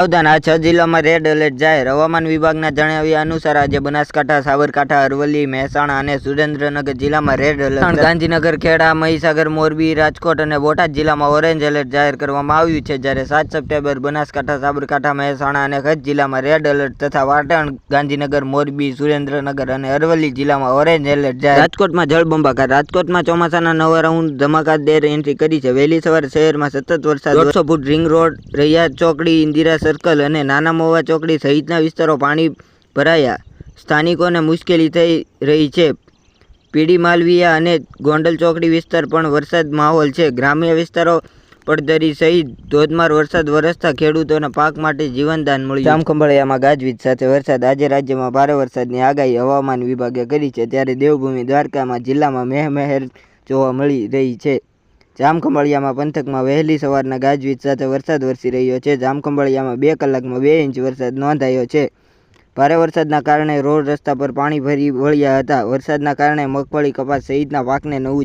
સાવધાન, આ છ જિલ્લામાં રેડ એલર્ટ જાહેર. હવામાન વિભાગના જણાવ્યા અનુસાર આજે બનાસકાંઠા, સાબરકાંઠા, અરવલ્લી, મહેસાણા અને સુરેન્દ્રનગર જિલ્લામાં રેડ એલર્ટ ગાંધીનગર, ખેડા, મહીસાગર, મોરબી, રાજકોટ અને બોટાદ જિલ્લામાં ઓરેન્જ એલર્ટ જાહેર કરવામાં આવ્યું છે. જ્યારે સાત સપ્ટેમ્બર બનાસકાંઠા, સાબરકાંઠા, મહેસાણા અને કચ્છ જિલ્લામાં રેડ એલર્ટ તથા પાટણ ગાંધીનગર, મોરબી, સુરેન્દ્રનગર અને અરવલ્લી જિલ્લામાં ઓરેન્જ એલર્ટ જાહેર. રાજકોટમાં જળબંબાકાર. રાજકોટમાં ચોમાસાના નવા રાઉન્ડ ધમાકાદેર એન્ટ્રી કરી છે. વહેલી સવારે શહેરમાં સતત વરસાદ. દોઢસો ફૂટ રિંગ રોડ, રૈયા ચોકડી, ઇન્દિરા સર્કલ અને નાના મોવા ચોકડી સહિતના વિસ્તારો પાણી ભરાયા. સ્થાનિકોને મુશ્કેલી થઈ રહી છે. પીડી માલવીયા અને ગોંડલ ચોકડી વિસ્તાર પણ વરસાદ માહોલ છે. ગ્રામ્ય વિસ્તારો પડધરી સહિત ધોધમાર વરસાદ વરસતા ખેડૂતોને પાક માટે જીવનદાન મળ્યું જામખંભાળિયામાં ગાજવીજ સાથે વરસાદ. આજે રાજ્યમાં ભારે વરસાદની આગાહી હવામાન વિભાગે કરી છે. ત્યારે દેવભૂમિ દ્વારકામાં જિલ્લામાં મેહમહેર જોવા મળી રહી છે. જામખંભાળિયામાં પંથકમાં વહેલી સવારના ગાજવીજ સાથે વરસાદ વરસી રહ્યો છે. જામખંભાળિયામાં બે કલાકમાં બે ઇંચ વરસાદ નોંધાયો છે. ભારે વરસાદના કારણે રોડ રસ્તા પર પાણી ભરી વળ્યા હતા. વરસાદના કારણે મગફળી કપાસ સહિતના પાકને નવું